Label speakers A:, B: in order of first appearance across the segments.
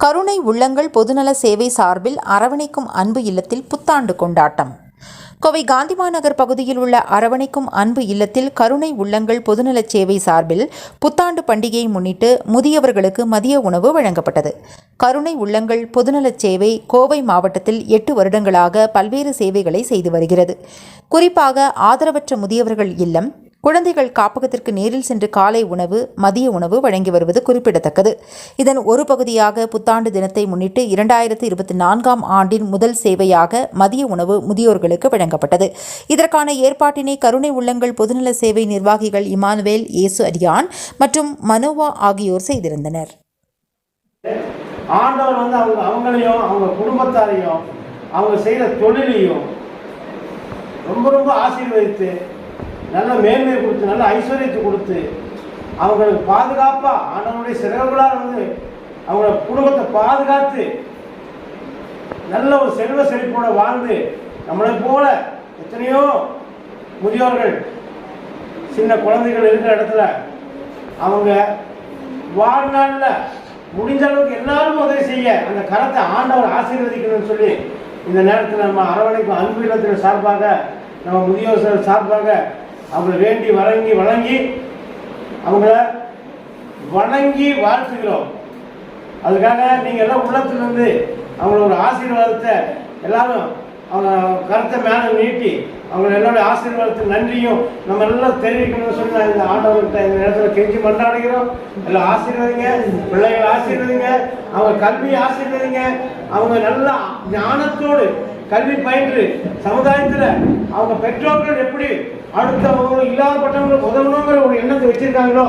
A: கருணை உள்ளங்கள் பொதுநல சேவை சார்பில் அரவணைக்கும் அன்பு இல்லத்தில் புத்தாண்டு கொண்டாட்டம். கோவை காந்திமாநகர் பகுதியில் உள்ள அரவணைக்கும் அன்பு இல்லத்தில் கருணை உள்ளங்கள் பொதுநலச் சேவை சார்பில் புத்தாண்டு பண்டிகையை முன்னிட்டு முதியவர்களுக்கு மதிய உணவு வழங்கப்பட்டது. கருணை உள்ளங்கள் பொதுநலச் சேவை கோவை மாவட்டத்தில் எட்டு வருடங்களாக பல்வேறு சேவைகளை செய்து வருகிறது. குறிப்பாக ஆதரவற்ற முதியவர்கள் இல்லம் குழந்தைகள் காப்பகத்திற்கு நேரில் சென்று காலை உணவு மதிய உணவு வழங்கி வருவது குறிப்பிடத்தக்கது. இதன் ஒரு பகுதியாக புத்தாண்டு தினத்தை முன்னிட்டு இரண்டாயிரத்து இருபத்தி நான்காம் ஆண்டின் முதல் சேவையாக மதிய உணவு முதியோர்களுக்கு வழங்கப்பட்டது. இதற்கான ஏற்பாட்டினை கருணை உள்ளங்கள் பொதுநல சேவை நிர்வாகிகள் இமானுவேல் இயேசு அரியான் மற்றும் மனோவா ஆகியோர் செய்திருந்தனர்.
B: ஆண்டவர் வந்து அவங்க அவங்களையும் அவங்க குடும்பத்தாரையும் அவங்க செய்கிற தொழிலையும் ரொம்ப ரொம்ப ஆசீர்வதித்து நல்ல மேன்மை கொடுத்து நல்ல ஐஸ்வர்யத்தை கொடுத்து அவங்களுக்கு பாதுகாப்பாக ஆண்டவனுடைய சிறகுகளால் வந்து அவங்களோட குடும்பத்தை பாதுகாத்து நல்ல ஒரு செல்வ செழிப்போட வாழ்ந்து நம்மளை போல எத்தனையோ முதியோர்கள் சின்ன குழந்தைகள் இருக்கிற இடத்துல அவங்க வாழ்நாளில் முடிஞ்ச அளவுக்கு எல்லாரும் உதவி செய்ய அந்த கரத்தை ஆண்டவர் ஆசீர்வதிக்கணும்னு சொல்லி இந்த நேரத்தில் நம்ம அரவணைக்கும் அன்பு இல்லத்தின் சார்பாக நம்ம முதியோர் சார்பாக அவங்கள வேண்டி வணங்கி வணங்கி அவங்கள வணங்கி வாழ்த்துக்கிறோம் அதுக்காக நீங்கள் எல்லாம் உள்ளத்துலேருந்து அவங்கள ஒரு ஆசீர்வாதத்தை எல்லாரும் அவங்க கருத்தை மேலே நீட்டி அவங்க என்னோட ஆசீர்வாதத்துக்கு நன்றியும் நம்ம எல்லாம் தெரிவிக்கணும்னு சொல்லி நான் இந்த ஆண்டவர்கிட்ட இந்த நேரத்தில் கெஞ்சி மன்றாடுகிறோம். எல்லாம் ஆசீர்வதிங்க பிள்ளைகள் ஆசீர்வதிங்க அவங்க கல்வியை ஆசீர்வதிங்க அவங்க நல்லா ஞானத்தோடு கல்வி பயின்று சமுதாயத்தில் அவங்க பெற்றோர்கள் எப்படி அடுத்தவங்க இல்லாதப்பட்டவங்களுக்கு உதவணுங்கிற ஒரு எண்ணத்தை வச்சிருக்காங்களோ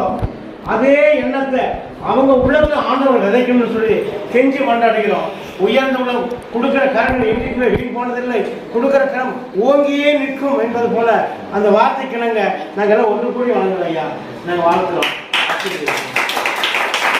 B: அதே எண்ணத்தை அவங்க உள்ளத்துல ஆண்டவர் விதைக்கணும்னு சொல்லி கெஞ்சி கொண்டாடுகிறோம். உயர்ந்த உலகம் கொடுக்குற கரங்கள் என்றைக்குமே வீண் போனதில்லை. கொடுக்குற கரம் ஓங்கியே நிற்கும் என்பது போல அந்த வார்த்தை நாங்கள் நாங்கள் எல்லாம் ஒன்று கூடி வாழ்ந்தோம் ஐயா. நாங்கள் வாழ்த்துறோம்.